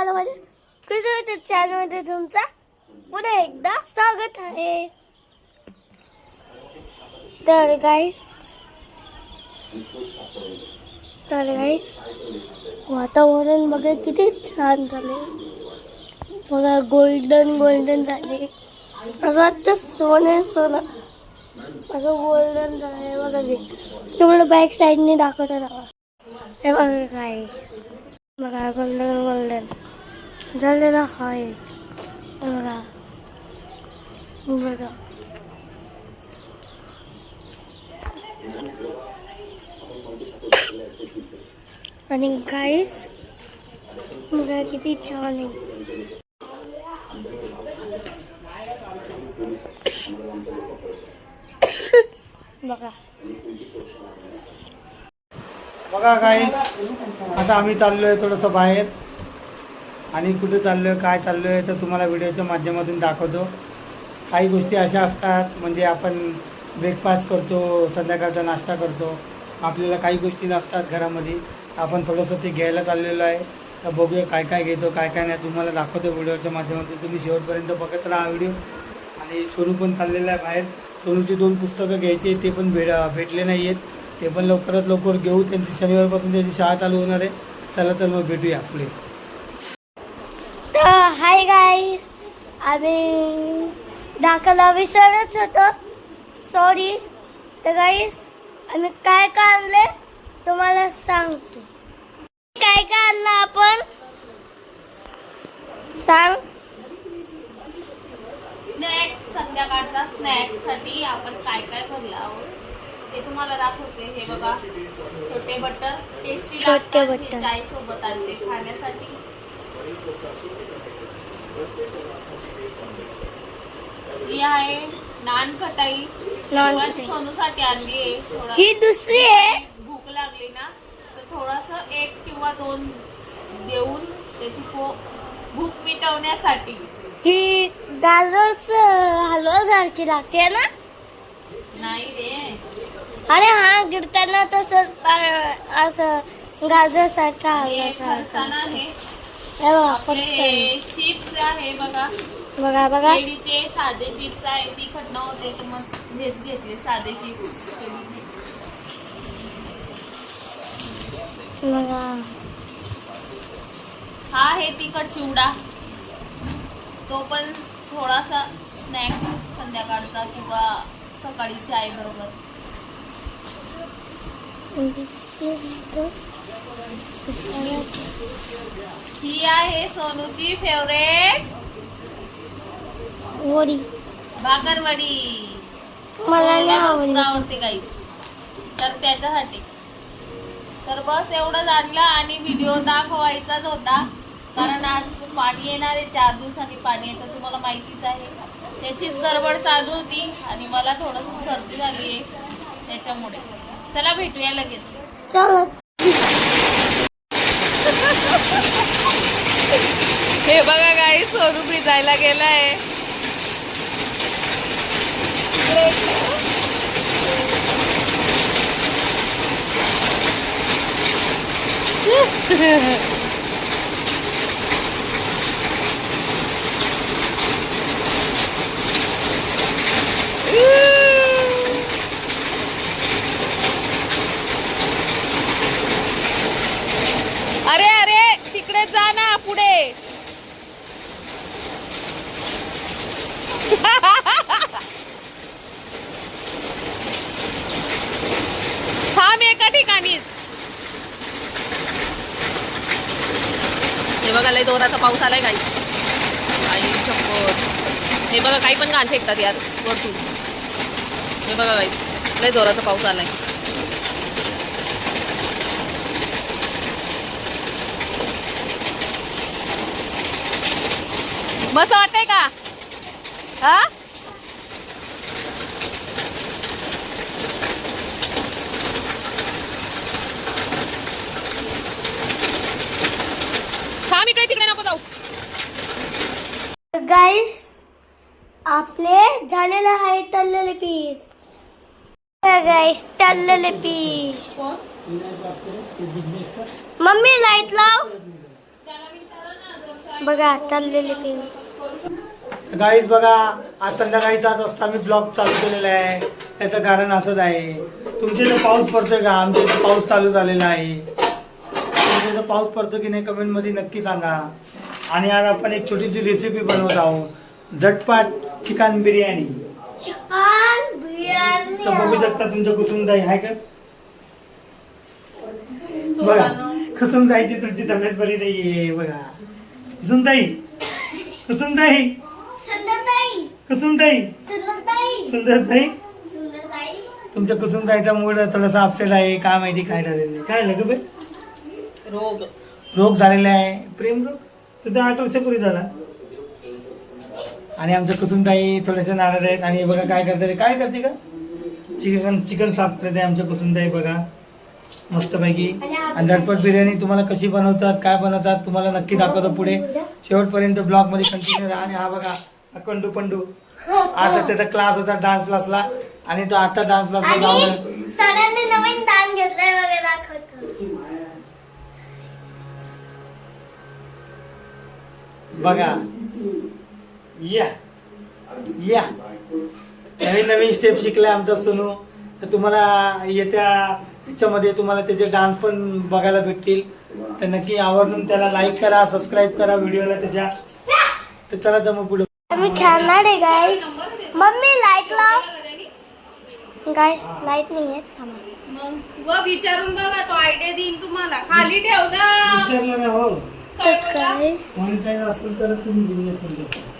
आलं माझ्या कसं होतं चॅनलमध्ये तुमचा? पुन्हा एकदा स्वागत आहे. तर गाईस तर गाईस वातावरण बघा किती छान झाले. बघा गोल्डन गोल्डन झाले. असं वाटतं सोनं सोनं. असं गोल्डन झालंय बघा ते. तुम्हाला बॅक साईडने दाखवता हे बघा काय बघा गोल्डन गोल्डन झालेलं आहे बघा बघा आणि गाईस बघा किती छान आहे बघा बघा काय आता आम्ही चाललो आहे थोडंसं बाहेर आणि कुठं चाललो आहे काय चाललो आहे तर तुम्हाला व्हिडिओच्या माध्यमातून दाखवतो. काही गोष्टी अशा असतात म्हणजे आपण ब्रेकफास्ट करतो संध्याकाळचा नाश्ता करतो. आपल्याला काही गोष्टी नसतात घरामध्ये. आपण थोडंसं ते घ्यायला चाललेलो आहे. तर बघूया काय काय घेतो काय काय नाही. तुम्हाला दाखवतो व्हिडिओच्या माध्यमातून. तुम्ही शेवटपर्यंत बघत राहा व्हिडिओ. आणि सोनू पण चाललेला आहे बाहेर. सोनूची दोन पुस्तकं घ्यायची ते पण भेट भेटले नाही आहेत ते पण लवकरात लवकर घेऊ. त्यांची शनिवारपासून त्यांची शाळा चालू होणार आहे. चला तर मग भेटूया पुढे. हाय गाईस आम्ही दाखला विसरत होतो. सॉरी तर गाईस आम्ही काय काय आणले तुम्हाला सांगतो. काय काय आणलं आपण? सांग. स्नॅक संध्याकाळचा स्नॅकसाठी आपण काय काय भरलं आहोत? ते तुम्हाला दाखवते. हे बघा छोटे बटर टेस्टी लागतात चाय सोबत आणते खाण्यासाठी. ही आहे नान खटाई नान पण खटाई. सोनूसाठी आणली आहे. थोडा ही दुसरी आहे. भूक लागली ना तर थोडस एक किंवा दोन देऊन त्याची भूक मिटवण्यासाठी. ही गाजरच हलवा सारखी लागते ना? नाही रे. अरे हा गिरताना तसंच पा- असं गाजर सारखा हे हलवा सारखा. फरसाण आहे. बघा आपले. हे चिप्स आहे बघा. बघा बघा. केळीचे साधे चिप्स आहे तिखट नव्हते तर मग हेच घेतले साधे चिप्स केळीचे. बघा. हा आहे तिखट चिवडा. तो पण थोडासा स्नॅक संध्याकाळचा किंवा सकाळी चाय बरोबर. ही आहे सोनूची फेवरेट वडी. भाकरवडी मला नाही आवडते गाईस तर त्याच्यासाठी. तर बस एवढंच आणलं आणि व्हिडिओ दाखवायचाच होता. कारण आज पाणी येणार आहे चार दिवसांनी पाणी येतं तुम्हाला माहितीच आहे. त्याचीच गडबड चालू होती आणि मला थोडंसं सर्दी झाली आहे त्याच्यामुळे. चला भेटूया लगेच. चल. हे बघा गाई सोनू भिजायला गेलाय Yeah अरे तिकडे जा ना पुढे थांब एका ठिकाणीच हे बघा लय जोराचा पाऊस आलाय काही आई शपथ हे बघा काही पण घाण फेकतात यार वरतून. हे बघा काही लय जोराचा पाऊस आलाय. मस्त वाटतंय का? हा? थांब इकडे तिकडे नको जाऊ. गाईस आपले झालेले आहे तळलेले पीस गाईस तळलेले पीस मम्मी लाइट लाव. बघा चाललेले पीस गाईस बघा आज संध्याकाळी सात मी आम्ही ब्लॉग चालू केलेला आहे. त्याचं कारण असंच आहे. तुमच्या इथं पाऊस पडतोय का? आमच्या इथं पाऊस चालू झालेला आहे. तुमच्या इथं पाऊस पडतो की नाही कमेंटमध्ये नक्की सांगा. आणि आज आपण एक छोटीशी रेसिपी बनवत आहोत. झटपट चिकन बिर्याणी. चिकन बिर्याणी तर बघू शकता तुमचं कुसुमताई आहे का? बघा कुसुमताईची तुमची तब्येत बरी नाहीये बघा. कुसुमताई कुसुमताई सुंदरताई. कुसुमताई सुंदरताई. सुंदरताई. तुमच्या कुसुमताईचा मूड थोडासा अपसेट आहे काय माहिती काय झालेलं आहे. काय झालं रोग. रोग झालेला आहे प्रेम रोग तुझा आठ वर्षापूर्वी झाला? आणि आमच्या कुसुमताई थोडेसे नाराज आहेत आणि हे बघा काय करते काय करते का? चिकन चिकन साफ करते आमच्या कुसुमताई बघा. मस्तपैकी. आणि झटपट बिर्याणी तुम्हाला कशी बनवतात काय बनवतात तुम्हाला नक्की दाखवतो पुढे. शेवटपर्यंत ब्लॉगमध्ये कंटिन्यू राहा आणि हा बघा हा कंडू पंडू. आता त्याचा क्लास होता डान्स क्लासला आणि तो आता डान्स क्लासला जाऊन आणि सरांनी नवीन ताण घेतलाय वगैरे दाखवतो बघा. या. या. नवीन नवीन स्टेप शिकले आमचा सोनू. तर तुम्हाला येत्या ह्याच्यामध्ये तुम्हाला त्याचे डान्स पण बघायला भेटतील. तर नक्की आवर्जून त्याला लाईक करा सबस्क्राईब करा व्हिडिओला त्याच्या. तर चला तर मग पुढे. आम्ही खेळणार आहे गाईस मम्मी लाइट लाव. गाईस लाइट नाही आहे थांबा. मग व विचारून बघा तो आयडिया देईन तुम्हाला. खाली ठेव ना. विचारलं ना हो. गाईस म्हणून काय असेल तर तुम्ही बिझनेस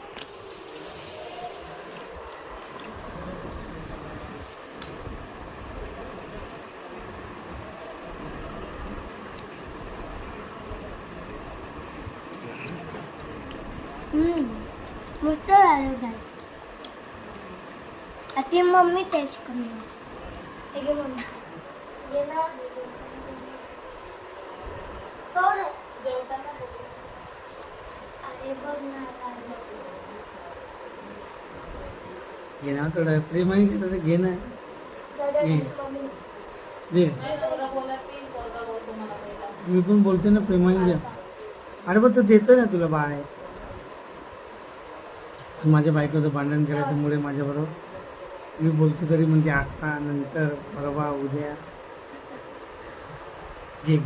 मस्त झालं काय आता मम्मी टेस्ट करणार हे घे मम्मी. घे ना. घे ना थोडं प्रेमाने घेतं तर घे ना घे. मी पण बोलते ना प्रेमाने घ्या अरे बघ तो देतो ना तुला बाय माझ्या बायकोचं भांडण केलं त्यामुळे माझ्याबरोबर मी बोलतो तरी म्हणजे आत्ता नंतर परवा उद्या. घे.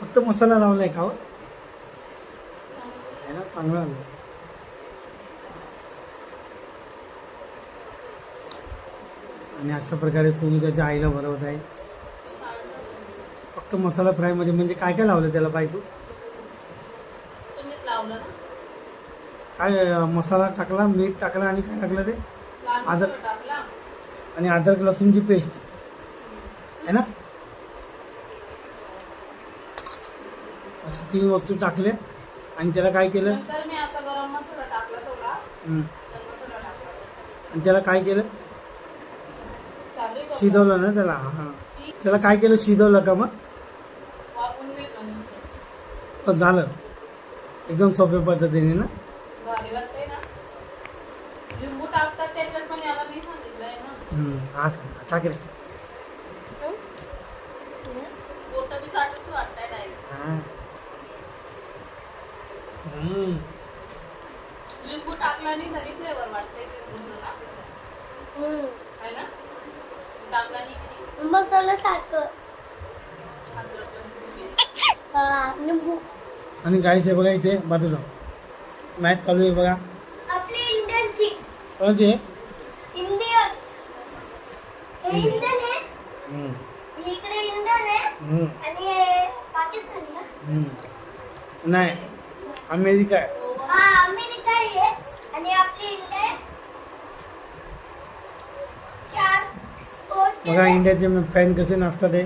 फक्त मसाला लावलाय का हो? आहे ना चांगला आलं. आणि अशा प्रकारे सोनू त्याच्या आईला भरवत आहे. फक्त मसाला फ्रायमध्ये म्हणजे काय काय लावलं त्याला बायको तुम्हीच लावलं ना. काय अं, मसाला टाकला मीठ टाकला आणि काय टाकलं ते? लाल टाकला. आणि अद्रक लसूणची पेस्ट. आहे ना? असं तीन वस्तू टाकल्या आणि त्याला काय केलं? नंतर मी आता गरम मसाला टाकला थोडा. हं. गरम मसाला टाकला. आणि त्याला काय केलं? चालू आहे शिजवलं ना त्याला? हां त्याला काय केलं? शिजवलं का मग. बस झालं. एकदम सोप्या पद्धतीने ना? भारी वाटतंय ना? लिंबू टाकतात त्याच्यात पण याला मी सांगितलंय ना. हा टाक रे. बी वाटतंय हां. हं. लिंबू टाकला नाही तरी फ्लेवर वाटतंय लिंबूचं ना? मसाला टाक अद्रक. हा, निंबू आणि गाईस हे बघा इथे बाजूला. मॅच चालू आहे बघा. कोणाची? आहे. आहे. आहे. नाही. अमेरिका आहे. हा आहे. आहे. बघा इंडियाचे फॅन कसे नसतात हे.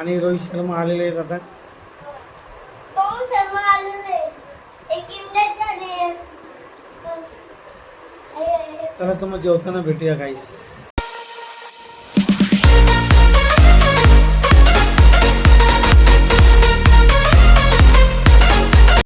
आणि रोहित शर्मा आलेले आहेत आता दोन शर्मा आलेले एक इंडियाचा आणि एक- हे- हे- चला तर मग जेवताना भेटूया काहीच